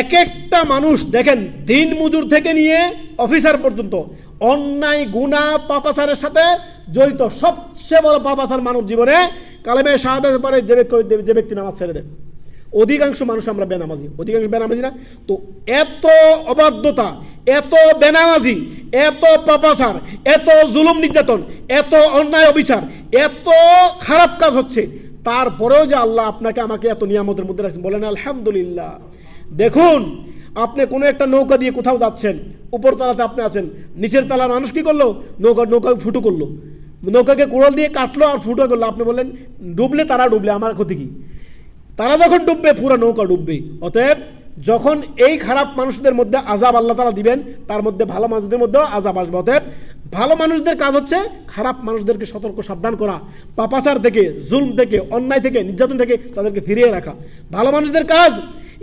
এক একটা মানুষ, দেখেন, দিন মজুর থেকে নিয়ে অফিসার পর্যন্ত, অন্যায়, গুণা, পাপাচারের সাথে জড়িত সবচেয়ে বড় পাপাচার মানব জীবনে, কালেমে শাহাদের পরে যে যে ব্যক্তি নামাজ ছেড়ে দেয়। অধিকাংশ মানুষ আমরা বেনামাজি। অধিকাংশ বেনামাজি না। তো এত অবাধ্যতা, এত বেনামাজি, এত পাপাচার, এত জুলুম নির্যাতন, এত অন্যায় অবিচার, এত খারাপ কাজ হচ্ছে। তারপরেও যে আল্লাহ আপনাকে আমাকে এত নিয়ামতের মধ্যে রাখছেন, বলেন আলহামদুলিল্লাহ। দেখুন, আপনি কোনো একটা নৌকা দিয়ে কোথাও যাচ্ছেন, উপর তলাতে আপনি আছেন, নিচের তলার মানুষ কি করল? নৌকা নৌকা ফুটো করল। নৌকাকে কুড়াল দিয়ে কাটলো আর ফুটো করল। আপনি বললেন, ডুবলে তারা ডুবলে, আমার ক্ষতি কি? তারা যখন ডুববে, পুরো নৌকা ডুববে। অতএব, যখন এই খারাপ মানুষদের মধ্যে আজাব আল্লাহ তালা দিবেন, তার মধ্যে ভালো মানুষদের মধ্যেও আজাব আসবে। অতএব, ভালো মানুষদের কাজ হচ্ছে খারাপ মানুষদেরকে সতর্ক, সাবধান করা। পাপাচার থেকে, জুলম থেকে, অন্যায় থেকে, নির্যাতন থেকে তাদেরকে ফিরিয়ে রাখা। ভালো মানুষদের কাজ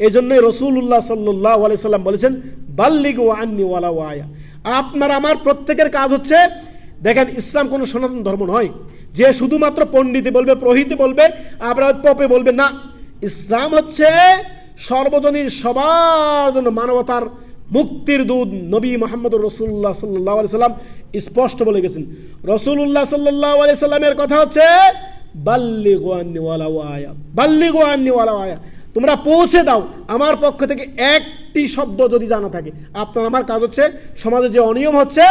এই জন্যই রসুল্লাহ সাল্লাহ সাল্লাম বলেছেন, বাল্লিগ আন্নি ওয়ালা ওয়ায়া। আপনার আমার প্রত্যেকের কাজ হচ্ছে, দেখেন, ইসলাম কোনো সনাতন ধর্ম নয়। যে শুধুমাত্র পণ্ডিতে বলবে, প্রহিতে বলবে, আপনার পপে বলবে না। ইসলাম হচ্ছে সর্বজনীন সবার জন্য মানবতার মুক্তির দুধ নবী মোহাম্মদ রসুল্লাহ সাল্লাহ আলি সাল্লাম স্পষ্ট বলে গেছেন। রসুল্লাহ সাল্লাহ আলি সাল্লামের কথা হচ্ছে বাল্লি গোয়ান্নি ওয়ালা ওয়ায়া। বাল্লি গোয়ান্নি ওয়ালা ওয়ায়া। তোমরা পৌঁছে দাও। আমার পক্ষ থেকে একটি শব্দ যদি জানা থাকে। আপনার, আমার কাজ হচ্ছে সমাজে যে অনিয়ম হচ্ছে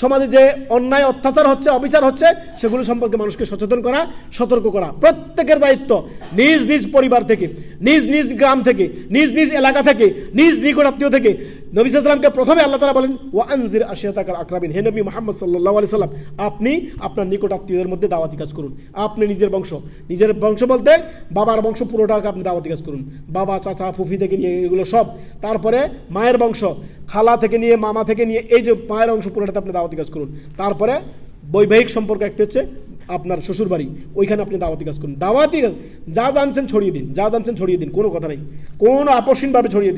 সমাজে যে অন্যায়, অত্যাচার হচ্ছে, অবিচার হচ্ছে, সেগুলো সম্পর্কে মানুষকে সচেতন করা, সতর্ক করা। প্রত্যেকের দায়িত্ব নিজ নিজ পরিবার থেকে, নিজ নিজ গ্রাম থেকে, নিজ নিজ এলাকা থেকে, নিজ নিকট আত্মীয় থেকে। নবী সাল্লামকে প্রথমে আল্লাহ তালা বলেন ও আনজির আশিয়াতাকার আকরাবিন। হে নবী মোহাম্মদ সাল্লাহ আলি সাল্লাম, আপনি আপনার নিকট আত্মীয়দের মধ্যে দাওয়াতি কাজ করুন। আপনি নিজের বংশ। নিজের বংশ বলতে বাবার বংশ পুরোটাকে আপনি দাওয়াতি কাজ করুন। বাবা, চাচা, ফুফি থেকে নিয়ে এগুলো সব। তারপরে মায়ের বংশ। খালা থেকে নিয়ে, মামা থেকে নিয়ে, এই যে পায়ের অংশ পুরোটাতে আপনি দাওয়াতি কাজ করুন। তারপরে বৈবাহিক সম্পর্ক একটি হচ্ছে আপনার শ্বশুর বাড়ি ওইখানে আপনি দাওয়াতি কাজ করুন। দাওয়াতি যা জানছেন ছড়িয়ে দিন, যা জানছেন ছড়িয়ে দিন, কোনো কথা নেই। কোনো আপসীনভাবে ছড়িয়ে দিন।